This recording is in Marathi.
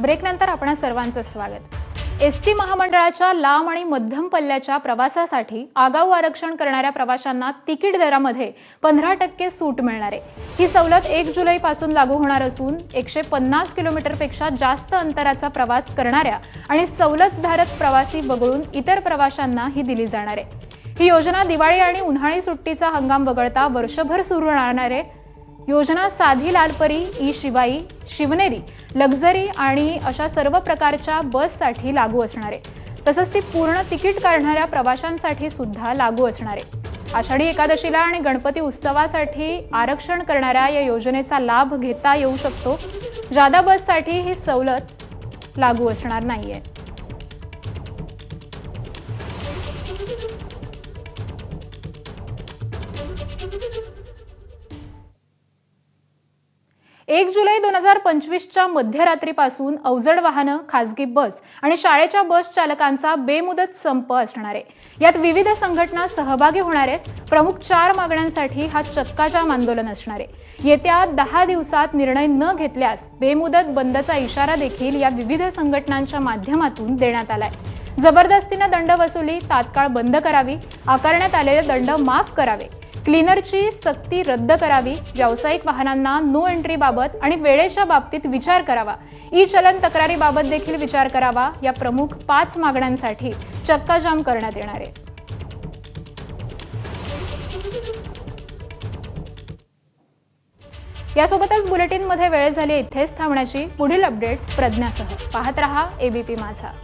ब्रेकनंतर आपणा सर्वांचं स्वागत. एस टी महामंडळाच्या लांब आणि मध्यम पल्ल्याच्या प्रवासासाठी आगाऊ आरक्षण करणाऱ्या प्रवाशांना तिकीट दरामध्ये पंधरा टक्के सूट मिळणार आहे. ही सवलत एक जुलैपासून लागू होणार असून एकशे पन्नास किलोमीटरपेक्षा जास्त अंतराचा प्रवास करणाऱ्या आणि सवलतधारक प्रवासी वगळून इतर प्रवाशांना ही दिली जाणार आहे. ही योजना दिवाळी आणि उन्हाळी सुट्टीचा हंगाम वगळता वर्षभर सुरू राहणार आहे. योजना साधी लालपरी ई शिवाई शिवनेरी लक्झरी आणि अशा सर्व प्रकारच्या बससाठी लागू असणार. आहे तसंच ती पूर्ण तिकीट काढणाऱ्या प्रवाशांसाठी सुद्धा लागू असणार. आहे आषाढी एकादशीला आणि गणपती उत्सवासाठी आरक्षण करणाऱ्या या योजनेचा लाभ घेता येऊ शकतो. जादा बससाठी ही सवलत लागू असणार नाहीये. एक जुलै दोन हजार पंचवीसच्या मध्यरात्रीपासून अवजड वाहनं खासगी बस आणि शाळेच्या बस चालकांचा बेमुदत संप असणार आहे. यात विविध संघटना सहभागी होणार आहेत. प्रमुख चार मागण्यांसाठी हा चक्काजाम आंदोलन असणार आहे. येत्या दहा दिवसात निर्णय न घेतल्यास बेमुदत बंदचा इशारा देखील या विविध संघटनांच्या माध्यमातून देण्यात आलाय. जबरदस्तीनं दंड वसुली तात्काळ बंद करावी आकारण्यात आलेले दंड माफ करावे. क्लीनरची सक्ती रद्द करावी व्यावसायिक वाहनांना नो एंट्री बाबत आणि वेळेच्या बाबतीत विचार करावा. ई चलन तक्रारीबाबत देखील विचार करावा या प्रमुख पाच मागण्यांसाठी चक्काजाम करण्यात येणार आहे. यासोबतच बुलेटिनमध्ये वेळ झाली इथेच थांबण्याची पुढील अपडेट प्रज्ञासह. पाहत रहा एबीपी माझा.